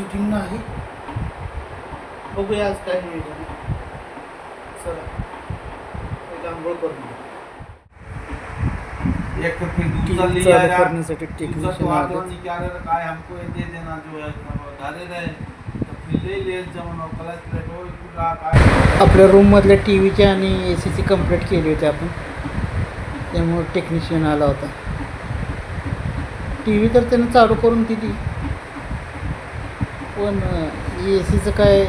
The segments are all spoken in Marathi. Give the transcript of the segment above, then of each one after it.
शूटिंग नाही. बघूया आज काय नियोजन आहे. चला एक आंघोळ करून. एक तो फिर दूसरा ले करण्यासाठी टेक्निशियन काय हमको ये दे देना जो है उधारे रहे तो फिर ले ले जमन क्लच प्लेट कुठला काय आपल्या रूममधल्या टी व्हीची आणि ए सीची कंप्लेंट केली होती आपण. त्यामुळे टेक्निशियन आला होता. टी व्ही तर त्यानं चालू करून दिली. पण ए सीचं काय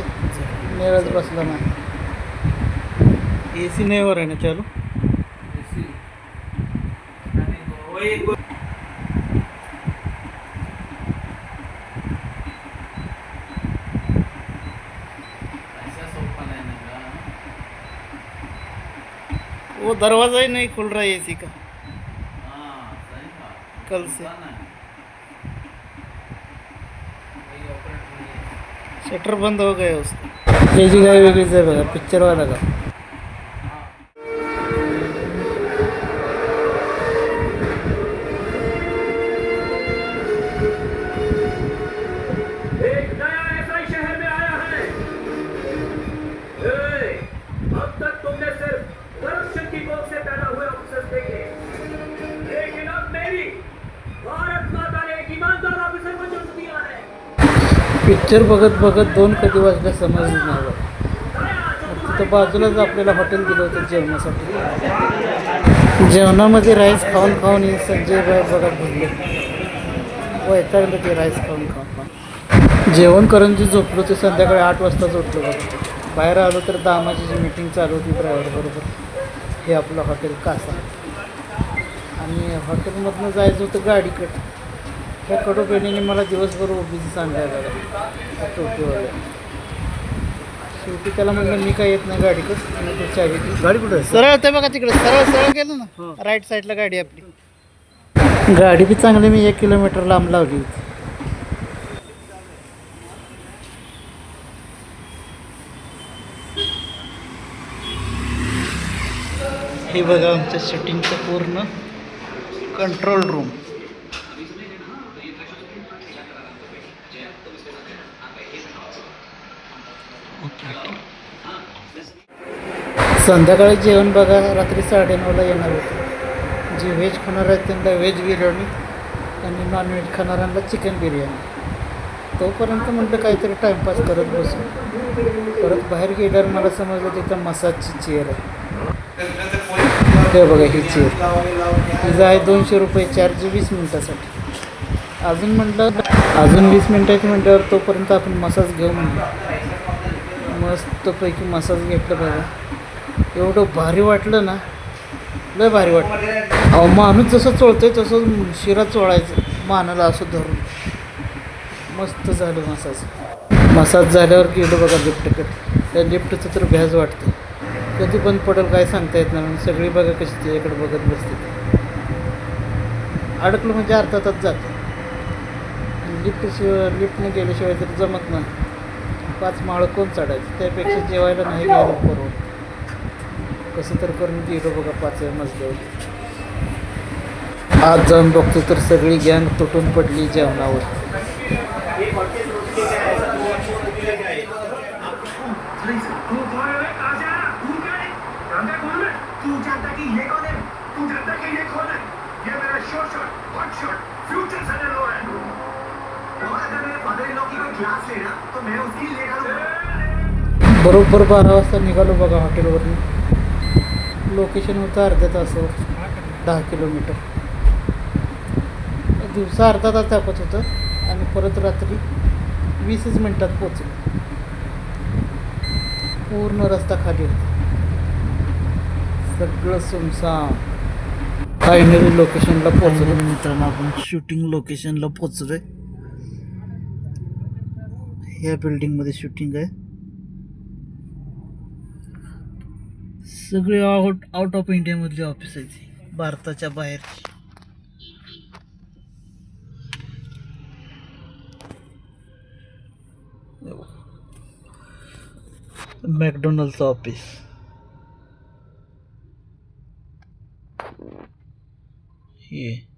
मेळच बसला नाही. ए सी नाही वर आहे ना चालू? वो दरवाजा ही नहीं खुल रहा है ए सी का? हाँ कल से होता ना वही ऑपरेटर नहीं है शटर बंद हो गए उसका। त्याची गाय वेगळीच आहे बघा पिक्चरवाला का पिक्चर बघत बघत दोन कधी वाजल्या समजलं नाही मग तिथं बाजूलाच आपल्याला हॉटेल दिलं होतं जेवणासाठी. जेवणामध्ये राईस खाऊन खाऊन हे संजय भाई बघा भरले वैतागलं ते राईस खाऊन खाऊन जेवण करून जे झोपलो ते संध्याकाळी आठ वाजता उठलो बघा. बाहेर आलो तर दामाची जी मीटिंग चालू होती ड्रायव्हर बरोबर. हे आपलं हॉटेल कासा. आणि हॉटेलमधनं जायचं होतं गाडीकडं. त्या कडोपेणीने मला दिवसभर ओबीसी बघा त्या टोपीवाल्या शेवटी त्याला म्हणलं मी काय येत नाही गाडीकडं आणि तो चावी गाडी कुठे सरळ ते बघा तिकडे सरळ सरळ केलं ना राईट साईडला गाडी आपली. गाडी बी चांगली मी एक किलोमीटर लांब लावली होती. हे बघा आमच्या शूटिंगचं पूर्ण कंट्रोल रूम संध्याकाळी जेवण बघा रात्री साडेनऊला येणार होतं. जे व्हेज खाणार आहेत त्यांना व्हेज बिर्याणी आणि नॉनव्हेज खाणाऱ्यांना चिकन बिर्याणी. तोपर्यंत म्हटलं काहीतरी टाईमपास करत बसून परत बाहेर गेल्यावर मला समजलं तिथं मसाजची चेअर आहे. ते बघा ही चेअर तिचं आहे दोनशे रुपये चार्ज वीस मिनटासाठी. अजून म्हटलं अजून वीस मिनटाची म्हटल्यावर तोपर्यंत आपण मसाज घेऊ म्हटलं मस्तपैकी मसाज घेतलं बघा. एवढं भारी वाटलं ना लय भारी वाटलं. अहो माणूस जसं चोळतोय तसं शिरा चोळायचं मानाला असं धरून. मस्त झालं मसाज. मसाज झाल्यावर गेलो बघा लिफ्टकडे. त्या लिफ्टचं तर भ्याज वाटतं. कधी बंद पडेल काय सांगता येत नाही म्हणून सगळी बघा कशी त्याच्याकडे बघत बसते. अडकलं म्हणजे अर्धा तास जातं लिफ्ट शिवाय लिफ्टने गेल्याशिवाय तर जमत नाही. पाच माळं कोण चढायचं? त्यापेक्षा जेवायला नाही गेलं परवड कसं तर करून गेलो बघा पाचव्या मजल्यावर आज जाऊन बघतो तर सगळी गँग तुटून पडली जेवणावर. बरोबर बारा वाजता निघालो बघा हॉटेलवरून लोकेशन होतं अर्ध्या तासावर दहा किलोमीटर. दिवसा अर्धा तास दाखवत होतं आणि परत रात्री वीसच मिनटात पोचलो पूर्ण रस्ता खाली होता. सगळं सुमसाम फायनली लोकेशनला पोचलो मित्रांनो आपण शूटिंग लोकेशनला पोचलोय ह्या बिल्डिंगमध्ये शूटिंग आहे. सगळे आउट आउट ऑफ़ इंडियामधली ऑफ़िस आहे ती भारताच्या बाहेरची. मॅकडोनल्डचं ऑफ़िस हे.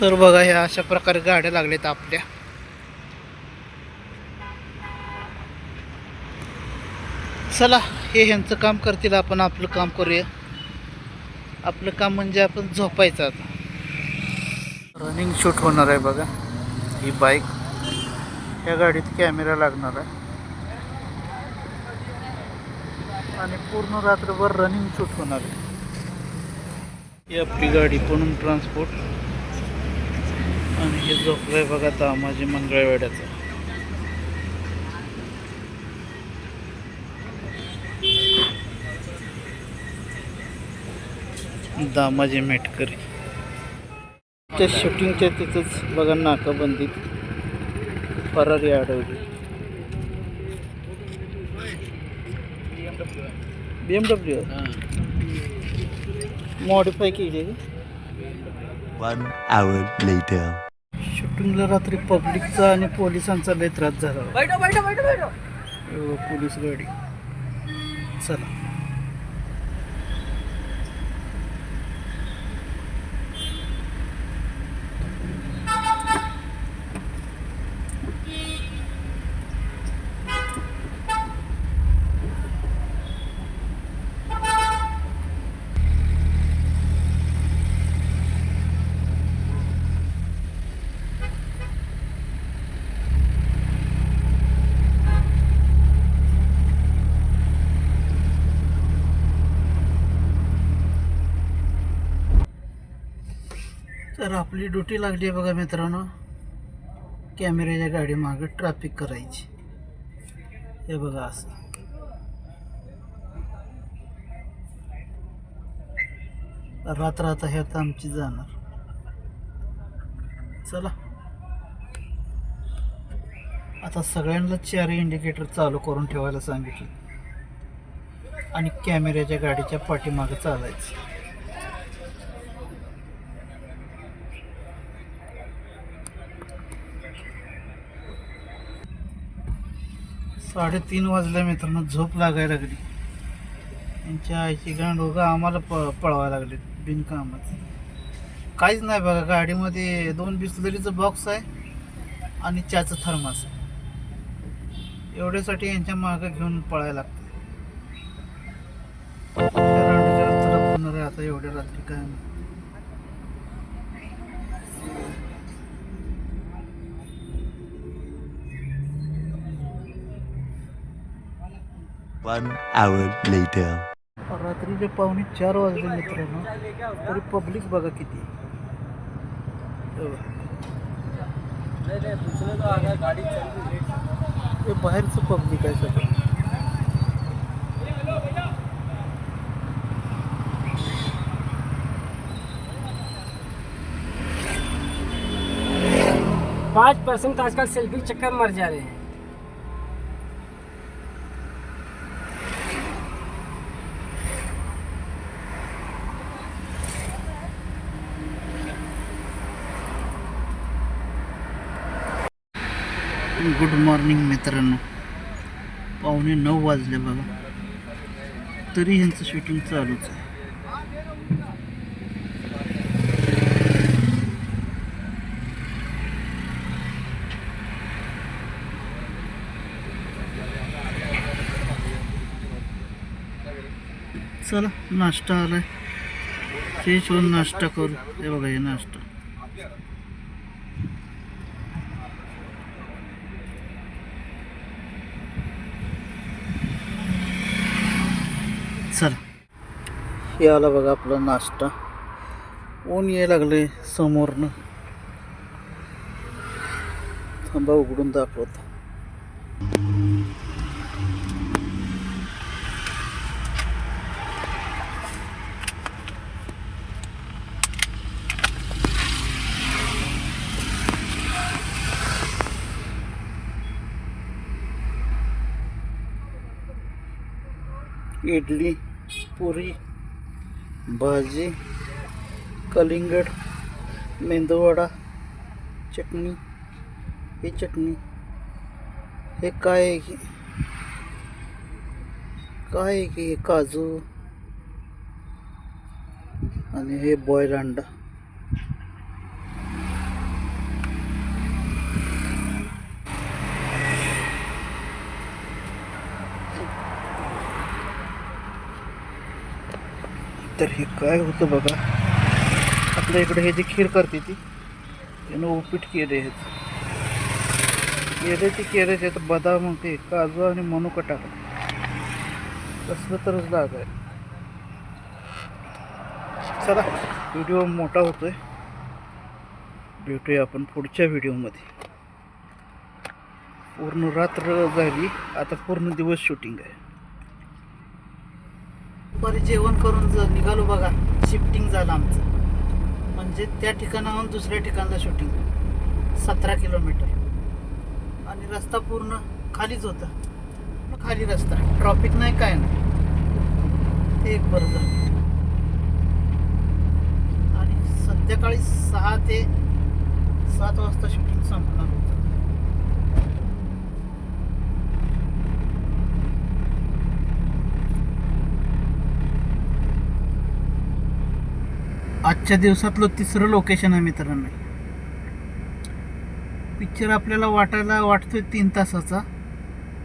तर बघा ह्या अशा प्रकारे गाड्या लागल्यात आपल्या. चला हे ह्यांचं काम करतील आपण आपलं काम करूया. आपलं काम म्हणजे आपण झोपायचं आता. रनिंग शूट होणार आहे बघा ही बाईक या गाडीत कॅमेरा लागणार आहे. आणि पूर्ण रात्रभर रनिंग शूट होणार आहे. ही आपली गाडी म्हणून ट्रान्सपोर्ट आणि हे झोपलंय बघा तामाजी मंगळवेड्याचं. दामाजी मेटकरी. त्या शूटिंगच्या तिथंच बघा नाकाबंदीत फरारी अडवली बी एम डब्ल्यू मॉडीफाय केली. One hour later. शूटिंगला रात्री पब्लिकचा आणि पोलिसांचा लय त्रास झाला. पोलीस गाडी. चला. तर आपली ड्युटी लागली आहे बघा मित्रांनो. कॅमेऱ्याच्या गाडी मागे ट्रॅफिक करायची. हे बघा असं. रात्र आता ह्यात आमची जाणार. चला. आता सगळ्यांना चार इंडिकेटर चालू करून ठेवायला सांगितले. आणि कॅमेऱ्याच्या गाडीच्या पाठीमागं चालायचं. साडेतीन वाजल्या मित्रांनो झोप लागायला लागली. त्यांच्या आईची गांडोगं आम्हाला प पळवायला लागले बिनकामात काहीच नाही बघा गाडीमध्ये दोन बिस्लरीचं बॉक्स आहे आणि चहाचं थर्मास आहे. एवढ्यासाठी यांच्या मागं घेऊन पळायला लागतं. आता एवढ्या रात्री काय One hour later. रात्रीचे पावणे चार वाजले मित्रांनो तरी पब्लिक बघा किती हे. हे बाहेरचं पब्लिक आहे सगळं पाँच परसेंट आजकल सेल्फी चक्कर मर जा रहे हैं गुड मॉर्निंग मित्रांनो. पावणे नऊ वाजले बघा. तरी ह्यांचं शूटिंग चालूच आहे. चला नाश्ता आलाय. फ्रेश होऊन नाश्ता करू. हे बघा हे नाश्ता. चला हे आलं बघा आपला नाश्ता. ऊन यायला लागले समोरनं. थांबा उघडून दाखवत. इडली. पुरी भाजी कलिंगड मेंदूवडा चटणी ही चटणी. हे काय आहे की? काय आहे की हे काजू? आणि हे बॉईल अंडा तर हे काय होतं बघा. आपल्या इकडे हे जी खीर करते ती त्यानं उपीट केले आहेत. केले ते केले त्यात बदाम ते काजू आणि मनुका टाकलं कसलं तरच डाग आहे. चला व्हिडिओ मोठा होतोय. भेटूया आपण पुढच्या व्हिडिओमध्ये. पूर्ण रात्र झाली आता पूर्ण दिवस शूटिंग आहे. दुपारी जेवण करून जर निघालो बघा शिफ्टिंग झालं आमचं. म्हणजे त्या ठिकाणाहून दुसऱ्या ठिकाणला शूटिंग सतरा किलोमीटर. आणि रस्ता पूर्ण खालीच होता. खाली रस्ता. ट्रॉफिक नाही काय नाही. ते एक बरं झालं. आणि संध्याकाळी सहा ते सात वाजता शूटिंग संपणार होतं आजच्या दिवसातलं तिसरं लोकेशन आहे मित्रांनो. पिक्चर आपल्याला वाटायला वाटतोय तीन तासाचा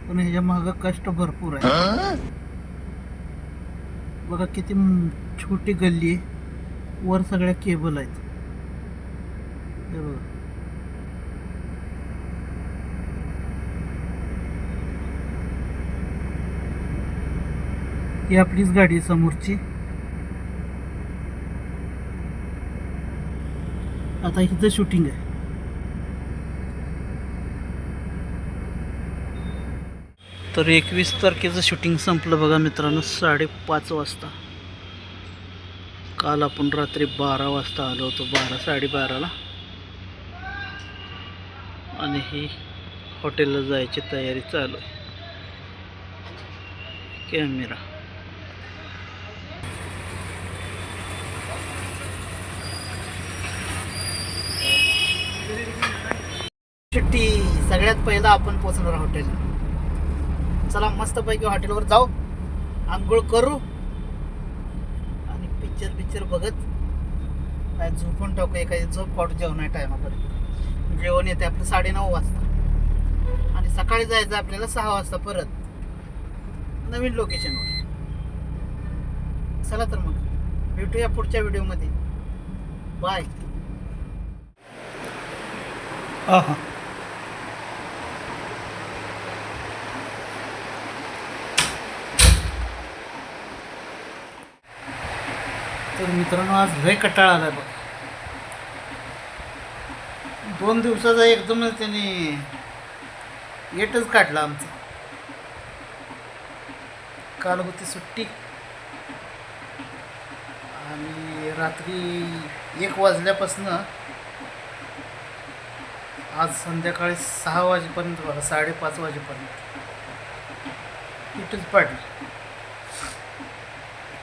पण ह्याच्या मागं कष्ट भरपूर आहे. बघा किती छोटी गल्ली आहे. वर सगळ्या केबल आहेत. हे बघा. ही आपलीच गाडी आहे समोरची. आता इथं शूटिंग आहे. तर एकवीस तारखेचं शूटिंग संपलं बघा मित्रांनो साडेपाच वाजता. काल आपण रात्री बारा वाजता आलो होतो बारा साडेबाराला. आणि ही हॉटेलला जायची तयारी चालू आहे. कॅमेरा सुट्टी सगळ्यात पहिला आपण पोचणार हॉटेल चला मस्तपैकी हॉटेलवर जाऊ आंघोळ करू आणि पिक्चर पिक्चर बघत काय झोपून टाकू एखादी झोप काढू जेवण टायमाकडे जेवण येते आपलं साडेनऊ वाजता. आणि सकाळी जायचं आपल्याला सहा वाजता परत. नवीन लोकेशनवर चला तर मग भेटूया पुढच्या व्हिडिओमध्ये बाय हां हां तर मित्रांनो आज लय कटाळा आला बघ. दोन दिवसाचा एकदमच त्याने येटच काढला आमचा. काल होती सुट्टी. आणि रात्री एक वाजल्यापासनं आज संध्याकाळी सहा वाजेपर्यंत बघा साडेपाच वाजेपर्यंत. इटच पाडली.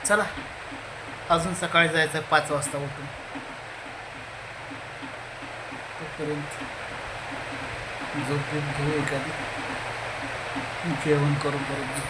चला. अजून सकाळी जायचं आहे पाच वाजता उठून. तोपर्यंत झोप घेऊ एखादी. जेवण करून परत